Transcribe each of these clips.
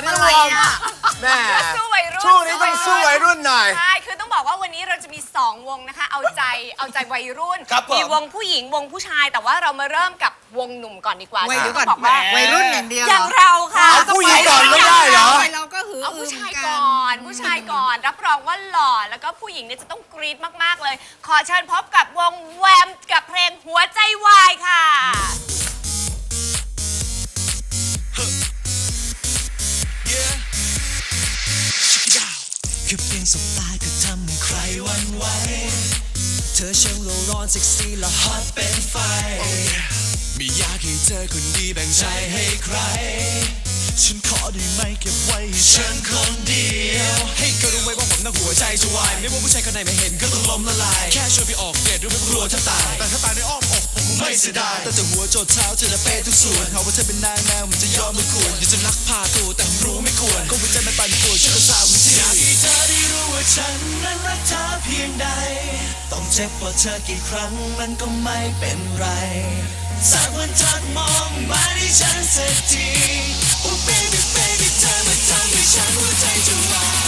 อนนี่วอร์มแม่สู้วัยรุ่นช่วงนี้ต้องสู้วัยรุ่นหน่อย ใช่ คือต้องบอกว่าวันนี้เราจะมี 2 วงนะคะ เอาใจ เอาใจวัยรุ่น ครับผมมีวงผู้หญิง วงผู้ชาย แต่ว่าเรามาเริ่มกับวงหนุ่มก่อนดีกว่าวัยซึ่งรุ่นต้องบอกว่าวัยรุ่นอย่างเดียวอย่างเราค่ะเอาผู้หญิงก่อนไม่ได้เหรอเราก็หือเอาผู้ชายก่อน ผู้ชายก่อน รับรองว่าหล่อ แล้วก็ผู้หญิงเนี่ยจะต้องกรี๊ดมากๆเลย ขอเชิญพบกับวงแวมกับเพลงหัวใจวายค่ะ คือเพียงสบตาก็ทำให้ใครวันไหวเธอช่างโลร้อนเซ็กซี่และฮอตเป็นไฟ ไม่อยากให้เธอคนดีแบ่งใจให้ใคร ฉันขอได้ไหมเก็บไว้ให้ฉันคนเดียวให้ก็รู้ไว้ว่าผมน่ะหัวใจจะวายไม่ว่าผู้ชายคนไหนไม่เห็นก็ต้องล้มละลาย แค่ชวนไปออกเดทด้วยไม่กลัวจะตาย แต่ถ้าตายในอ้อมอกผมคงไม่เสียดายแต่หัวจดเท้าเธอน่ะเป๊ะทุกส่วนหาว่าเธอเป็นนางแมวผมจะยอมไม่ควรอยากจะลักพาตัวแต่ผมรู้ไม่ควรก็หัวใจมันปั่นป่วนช่วยกันสาววิธีอยากให้เธอได้รู้ว่าฉันนั้นรักเธอเพียงใด ต้องเจ็บกว่าเธอกี่ครั้งมันก็ไม่เป็นไร สักวันเธอมองมาที่ฉันสักที Oh baby baby เธอมาทำให้ฉันหัวใจจะวาย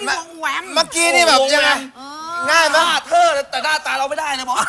หญิงเขามีแล้วที่วงแหวมเมื่อกี้นี่แบบยังไงง่ายไหมหน้าเธอแต่หน้าตาเราไม่ได้นะบอส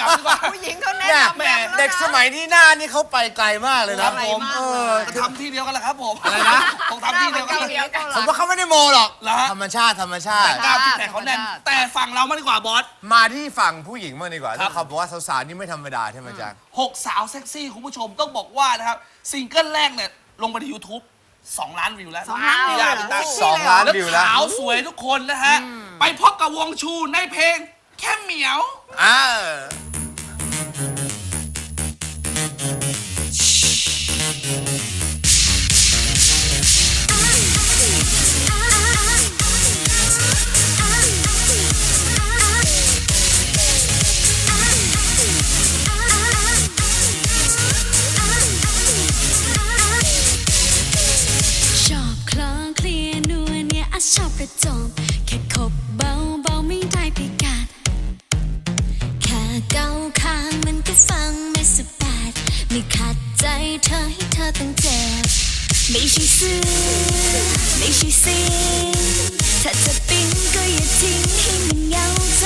กลับดีกว่า ผู้หญิงเขาแนะเนี่ยนำแหวมแล้วนะ เด็กสมัยนี้หน้านี่เขาไปไกลมากเลยคนะรับผมเออ ทำที่เดียวกันแหละครับผมอะไรนะ ผมทำที่เดียวกันเดียวกันผมว่าเขาไม่ได้โมหรอกเหรอฮะ ธรรมชาติธรรมชาติ กล้ามที่แต่เขาแน่นแต่ฝั่งเราไม่ดีกว่าบอส มาที่ฝั่งผู้หญิงมางดีกว่าครับเขาบอกว่าสาวๆนี่ไม่ธรรมดาใช่ไหมจ๊ะ หกสาวเซ็กซี่คุณผู้ชมต้องบอกว่านะครับซิงเกิลแรกเนี่ยลงไปใน YouTube 2 ล้านวิวแล้วสองล้านวิวยากเหรอนะสองล้านแล้ววิวแล้วขาวสวยทุกคนนะฮะ ไปพบกับวงชูในเพลง แค่เหมียว อ่า ไม่ใช่ซื้อไม่ใช่สิ่งถ้าจะปิ๊งก็อย่าทิ้งให้มันเหงาใจ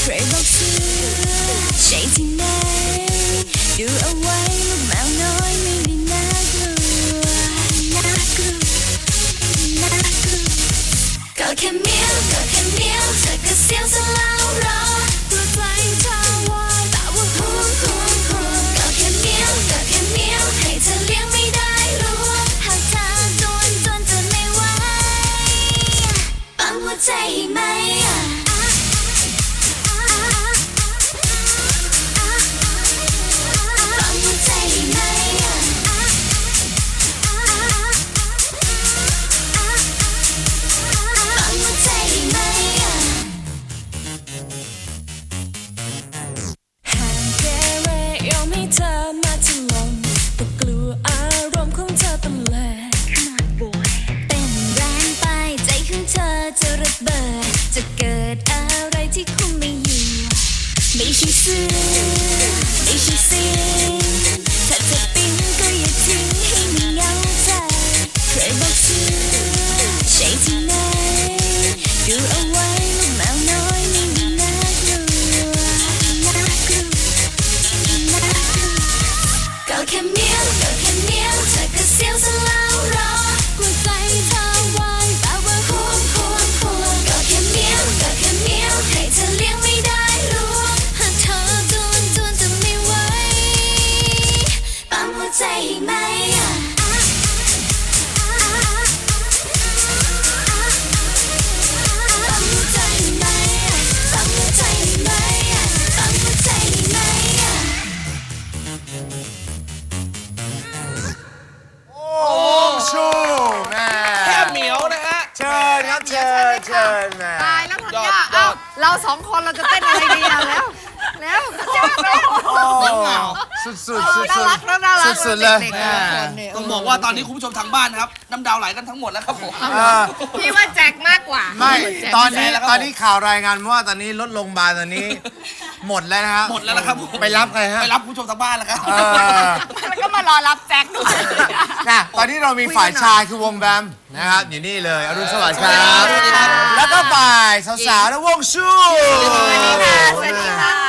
ใครบอกซื้อใช่ที่ไสองคนเราจะเต้นอะไรดีอะแล้ว แล้วแจ๊คแล้ว สุดๆสุดๆสุด น่ารักแล้วน่ารัก สุดๆเลยด็กๆแต่ละคนเนี่ยต้องบอกว่าตอนนี้คุณผู้ชมทางบ้านนะครับน้ำดาวไหลกันทั้งหมดแล้วครับผมเออพี่ว่าแจ็คมากกว่าไม่ตอนนี้แฟนแล้วครับตอนนี้ข่าวรายงานว่าตอนนี้รถโรงพยาบาลตอนนี้ หมดแล้วนะครับหมดแล้วนะครับผมไปรับใครฮะ ไปรับคุณผู้ชมทางบ้านแล้วครับ เออแล้วก็มารอรับแจ็คด้วยนะตอนนี้เรามีฝ่ายชายคือวงแบมนะครับอยู่นี่เลยอรุณสวัสดิ์ครับ สวัสดีครับ แล้วก็ฝ่ายสาวๆและวงชู สวัสดีค่ะ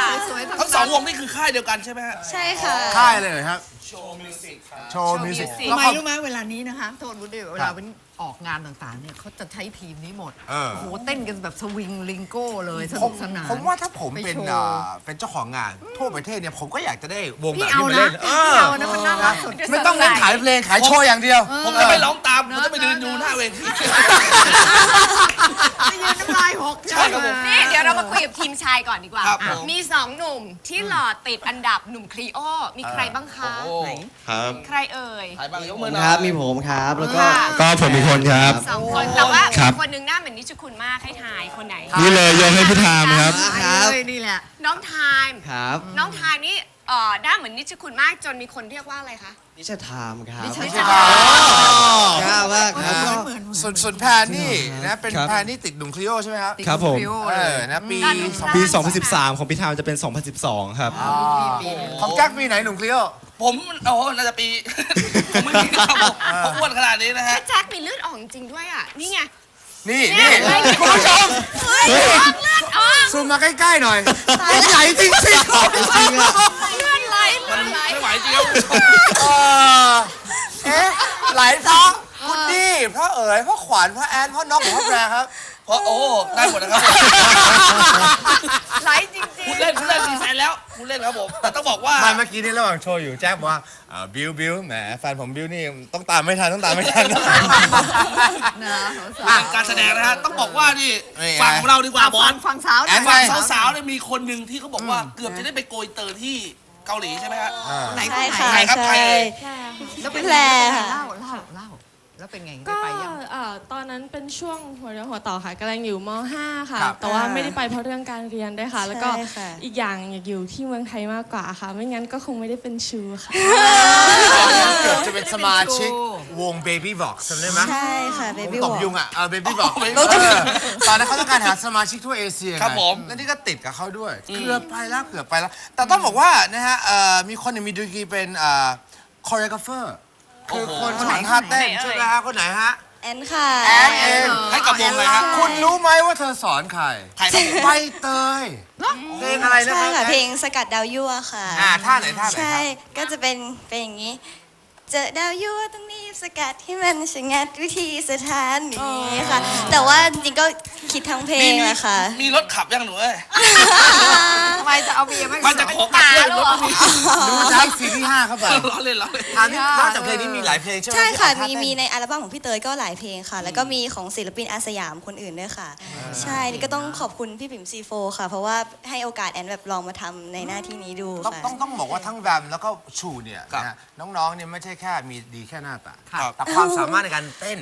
สวัสดีค่ะสวยๆทั้งสองวงนี่คือค่ายเดียวกันใช่ไหมฮะ ใช่ค่ะค่ายเลยเหรอครับ โชว์มิวสิก โชว์มิวสิก ทำไมรู้ไหมเวลานี้นะคะโทษบุญเดียวเวลาเป็นออกงานต่างๆเนี่ยเขาจะใช้ทีมนี้หมดเออ โอ้โหเต้นกันแบบสวิงลิงโก้เลยสผนุมกสนาน ผมว่าถ้าผมไปเป็นโชว์ อ่าเป็นเจ้าของงาน ทั่วประเทศเนี่ยผมก็อยากจะได้วงแบพี่บเอานี้มานะเล่นเอพี่อเอานะมันน่ารักสุดไม่ต้องเน้นขายเพลงขายโชว์อย่างเดียว ผมจะไปร้องตามผมจะไปเดินดูหน้าเวทีไปยื นน้ำลายหกใช่ครับผม นี่เดี๋ยวเรามาคุยกับทีมชายก่อนดีกว่า ครับผม มีสองหนุ่มที่หล่อติดอันดับหนุ่มคลีโอ มีใครบ้างคะโอ้ครับใครเอ่ย ถ่ายบ้างยกมือหคน่อยรับมีผมครับแล้วก็ ค่ะ ก็ผมอีกคนครับ สองคนแต่ว่าครับ คนหนึงหน้าเหมือนนิชคุณมากให้ทายคนไหนนี่เลยโยนให้พี่ทามครับไปเลยนี่แหละ น้องไทม์ครับ น้องไทม์นี่เอ่อหน้าเหมือนนิชคุณมากจนมีคนเรียกว่าอะไรคะ นิชทามครับนิชนิชทาม กล้ามากครับก็เหมือนเหมือนส่วนส่วนแพนนี่นะเป็นครับ แพนนี่ติดหนุ่มคลีโอใช่ไหมครับครับผม เออนะปีด้านนู้นสองปี 2013 ของพี่ทามจะเป็น 2012 ครับ ของแจ็คปีไหนหนุ่มคลีโอ ผมโอ้โหน่าจะปี ผมไม่มีครับผมเพราะอ้วนขนาดนี้นะฮะ แจ็คมีเลือดออกจริงด้วยอะ นี่ไงนี่นี่คุณผู้ชมเลือดออกซูมมาใกล้ๆหน่อยใหญ่จริงๆเลือดไหลเลือดไหลไม่ไหวจริงครับเออเอ๊ะไหลเพราะคุณดี้เพราะเอ๋ยเพราะขวัญเพราะแอนเพราะน้องหรือเพราะแพรครับ เพราะโอ้ได้หมดนะครับไหลจริงคุณเล่นคุณเล่นมีแฟนแล้วคุณเล่นครับผมแต่ต้องบอกว่า ไม่เมื่อกี้นี่ระหว่างโชว์อยู่แจ็คบอกว่าอ่าบิวบิวแหมแฟนผมบิวนี่ต้องตามไม่ทันต้องตามไม่ทัน นะสาอะการแสดงนะฮะต้องบอกว่านี่นี่ไง ฝั่งของเราดีกว่าบอฟัลงฟังสาวหน่อยแอนไฝั่งสาวๆเนี่ยมีคนหนึ่งที่เขาบอกว่าเกือบจะได้ไปโกยเตอร์ที่เกาหลีใช่ไหมฮะไหนคนใช่ไหนค่ะใครครับใครใช่เอ่ยแล้วเป็นแพรไงค่ะเล่าเล่าเล่า แล้วเป็นไงได้ก็ไปยัง เอ่อตอนนั้นเป็นช่วงหัวเรียวหัวต่อค่ะกำลังอยู่ม .5 ค่ะ ครับ แต่ว่าไม่ได้ไปเพราะเรื่องการเรียนด้วยค่ะ แล้วก็ใช่ค่ะ อีกอย่างอยากอยู่ที่เมืองไทยมากกว่าค่ะ ไม่งั้นก็คงไม่ได้เป็นชูค่ะ เกือบจะเป็นสมาชิกวง Baby Box จำได้ไหมใช่ค่ะวเบงบี้ตวบอยุงอะเออ Baby Box ไม่เออตอนนั้นเขาต้องการหาสมาชิกทั่วเอเชียไงครับผมแล้วนี่ก็ติดกับเขาด้วย เกือบไปแล้วเกือบไปแล้ว แต่ต้องบอกว่านะฮะเอ่อมีคนหนึ่งมีดีกรีเป็นเอ่อคอเรกราฟเฟอร์ คือคนสอนท่าเต้นใช่ไหมฮะคนไหนฮะแอนค่ะ แอนเองให้กับวงเลยฮะคุณรู้ไหมว่าเธอสอนใครใครครับผม ใบเตยเพลงอะไรนะใช่ครับค่ะ เพลงสกัดดาวยั่วค่ะ อ่าท่าไหนท่าไหนคใช่รับก็จะเป็นเป็นอย่างนี้ เจอดาวยั่วต้องรีบสกัดให้มันชะงัดวิธีสถานนี้ค่ะ แต่ว่าจริงๆก็คิดทั้งเพลงแหละค่ะ มีรถขับยังหนูเอ้ยทำไมจะเอาเบียร์ไม่มันจะขอขับด้วยรถไม่มีดูจะให้ซีรีส์ห้าเข้าไปล้อเล่นล้อเล่นถามนี่นอกจากเพลงนี้มีหลายเพลงใช่ไหมใช่ค่ะที่มีเอาท่าเต้นมีในอัลบั้มของพี่เตยก็หลายเพลงค่ะ แล้วก็มีของศิลปินอาสยามคนอื่นด้วยค่ะ ใช่นี่ก็ต้องขอบคุณพี่ปิ่มซีโฟค่ะ เพราะว่าให้โอกาสแอนแบบลองมาทำในหน้าที่นี้ดูต้องค่ะต้องต้องบอกว่าทั้งแวมแล้วก็ชูเนี่ยครับนะฮะน้องๆเนี่ยไม่ใช่แค่มีดีแค่หน้าตาครับแต่ความสามารถในการเต้น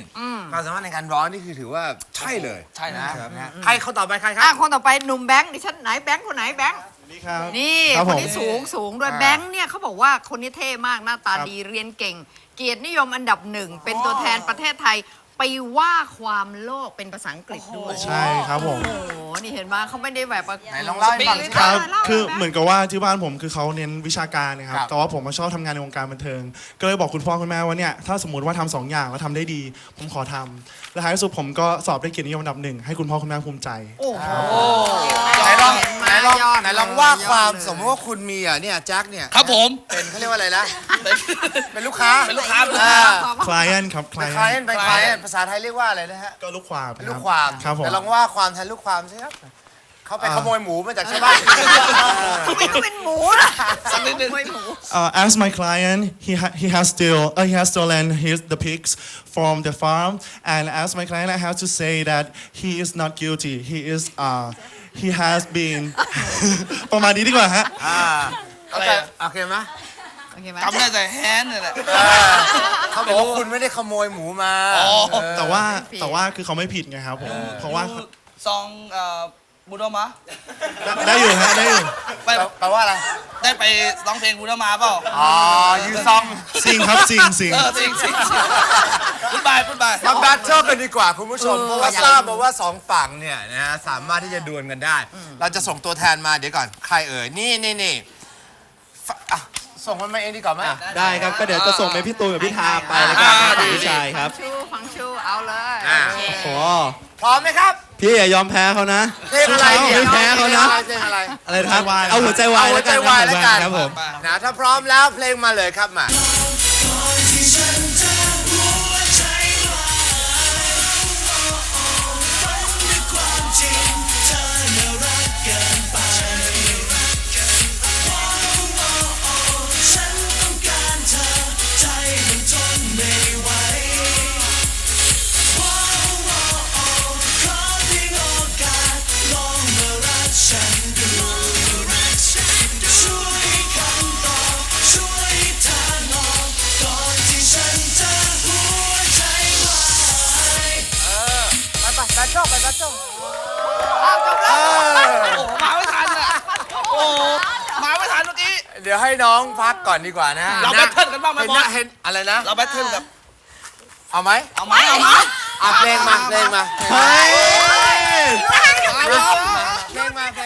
ความสามารถในการร้องนี่คือถือว่าใช่เลยใช่นะนะฮะใครเขาต่อไปใครคอะรับคนต่อไปหนุ่มแบงค์ดิฉันไหนแบงค์คนไหนแบงค์นี่ครับ นี่ครับคผมนนี้สูงสูงด้วยอ่า แบงค์เนี่ยเขาบอกว่าคนนี้เท่มากหน้าตาครับ ดีเรียนเก่ง เกียรตินิยมอันดับหนึ่งเป็นตัวแทนประเทศไทย ไปว่าความโลกเป็นภาษาอังกฤษด้วยใช่ครับผม โอ้โหนี่เห็นไหมเขาไม่ได้แบบว่าไหนลองเล่าให้ฟังสิครับเล่าคือเล่าเหมือนกับว่าที่บ้านผมคือเขาเน้นวิชาการนะครับ ครับ แต่ว่าผมมาชอบทำงานในวงการบันเทิง ก็เลยบอกคุณพ่อคุณแม่ว่าเนี่ย ถ้าสมมติว่าทำสองอย่างแล้วทำได้ดี ผมขอทำ และท้ายที่สุดผมก็สอบได้เกียรตินิยมอันดับหนึ่งให้คุณพ่อคุณแม่ภูมิใจ โอ้โห ไหนลองไหนลองยอดไหนลองว่าความยอดเลย สมมติว่าคุณมีอะเนี่ยแจ็คเนี่ยครับผมเป็นเขาเรียกว่าอะไรนะเป็นลูกค้าเป็นลูกค้าอ่า client ครับ เป็น client คลายเป็นคลายภาษาไทยเรียกว่าอะไรนะฮะ ก็ลูกความเป็นนะลูกรับความครับผม แต่ลองว่าความแทนลูกความสิครับ เขาไปอ่าขโมยหมูมาจากชาวบ้านไม่ต้องเป็นหมูนะสักนิดนึงไม่หมู uh, as my client, he ha- he has still uh, he has stolen his the pigs from the farm, and as my client, I have to say that he is not guilty. He is uh he has been ประมาณนี้ดีกว่าฮะอ่าโอเคโอเคไหม โอเคไหม จำได้แต่แฮนด์เนี่ยแหละ เขาบอกว่าคุณไม่ได้ขโมยหมูมาอ๋อ เออแต่ว่าแต่ว่าคือเขาไม่ผิดไงครับผมเพราะว่าซองเอ่อบูโดมาได้อยู่ฮะได้อยู่ไปแปลว่าอะไร ได้ไปร้องเพลงบูโดมาเปล่าอ๋อยูซองซิงครับซิงซิง เออจริงจริงพูดบายพูดบาย มาแบทเทิลกันดีกว่าคุณผู้ชมเพราะว่าทราบมาว่าสองฝั่งเนี่ยนะฮะสามารถที่จะดวลกันได้ เราจะส่งตัวแทนมาเดี๋ยวก่อนใครเอ่ยนี่นี่นี่ฝอะ ส่งมันมาเองดีกว่าไหมได้ครับก็เดี๋ยวจะส่งไปพี่ตูนกับพี่ทามไปแล้วกันครับพี่ชายครับชูฟังชูเอาเลยอ่า โอเคโอ้พร้อมไหมครับพี่อย่ายอมแพ้เขานะเพลงอะไรเนี่ยไม่แพ้เขานะเพลงอะไร อะไรนะครับเอาหัวใจวายเอาหัแล้ววใจกันวายแล้วกัน ครับผม นะถ้าพร้อมแล้วเพลงมาเลยครับมาไป ยวให้น้องพักก่อนดีกว่านะเราแบทเทิลกันบ้างไหมเห็นบอะลเห็นอะไรนะ เราแบทเทิลกับเอาไหมเอาไหมเอาไหมอ่เพลงมาเพลงมาเฮ้ยเพลงมาเพลงมา